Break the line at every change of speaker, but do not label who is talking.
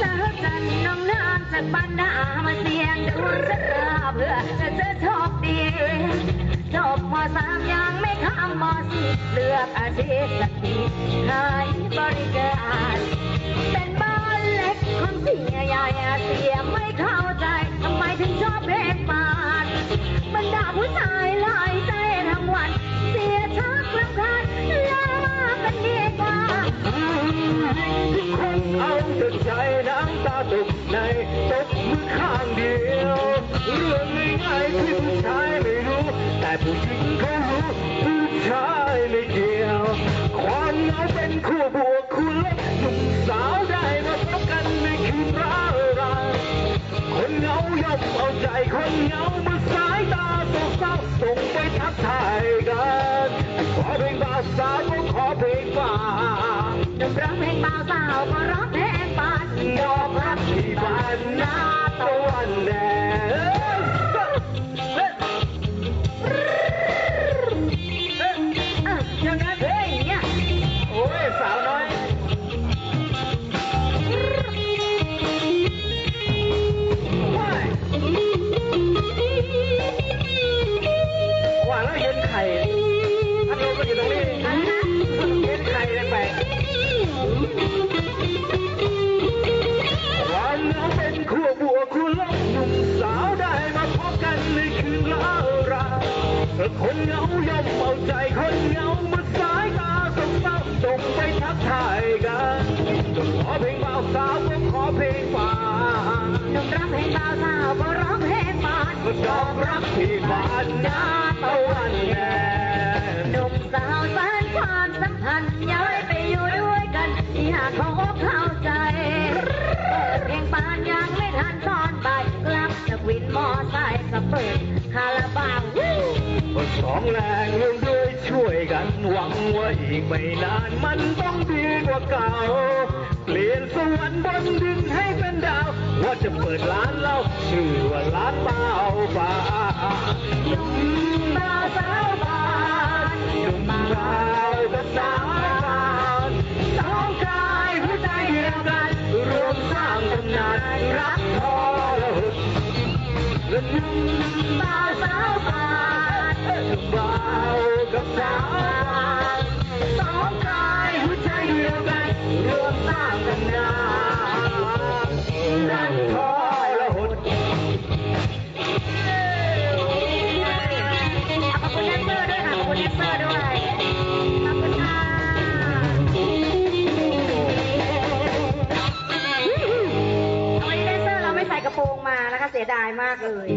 สาวจันน้องนานจากบ้านนามาเสียงดวงชะตาเพื่อจะเจอโชคดีจบมสามยังไม่ข้ามมสี่เลือกอาชีพสักทีขายบริการเป็นบ้านเล็กคนเสียใหญ่เสียไม่เข้าใจทำไมถึงชอบเพลงปานบรรดาผู้ชายหลาย คน
เอาแต่ใจน้ำตาตกในตกมือข้างเดียว เรื่องง่ายๆที่ผู้ชายไม่รู้ แต่ผู้หญิงเขารู้ผู้ชายไม่เกี่ยว ความเหงาเป็นคู่บวกคู่ลบหนุ่มสาวได้มาพบกันในคืนร้าวรานคนเหงาย่อมเอาใจคนเหงาเมื่อสายตาโศกเศร้าส่งไปทักทายกันขอเพลงบ่าวสาก็ขอเพลงบ่า ว
หนุ่มร้องเพลงบ่าวสาวก็ร้องเพลงปาน
ยอมรับที่บ้านนาตะวันแดง
ย่างนั้นเฮ้ยเนี่ย
โอ้ยสาวน้อยว้ายว่าแล้วเห็นไข่ คนเหงาย่อมเอาใจคนเหงาเมื่อสายตาสงเศร้าส่งไปทักทายกันจะขอเพลงบ่าวสาวก็ขอเพลงป่า
หนุ่มร้องเพลงบ่าวสาวก็ร้องเพลงปาน
ก็ยอมรับที่บ้านนาตะวันแดง
หนุ่มสาวสานความสัมพันธ์ย้ายไปอยู่ด้วยกันที่หากเขาอกเข้าใจเปิดเพลงปานยังไม่ทันตอนบ่ายกลับจากวินมอไซค์ก็เปิดคาราบาววู้
คน สองแรงเร่วมด้วยช่วยกันหวังว่าอีกไม่นานมันต้องดีกว่าเก่า เปลี่ยนสวรรค์บนดินให้เป็นดาว ว่าจะเปิดร้านเหล้าชื่อว่าร้านเปล่าฟ้า
บ่าสาวบาน
หนุ่มสาวกับสาวบาสองกายหัวใจเดียวกันรวมสร้างตำนานรักทอระหดและหนุ่ม
มานะคะเสียดายมากเลย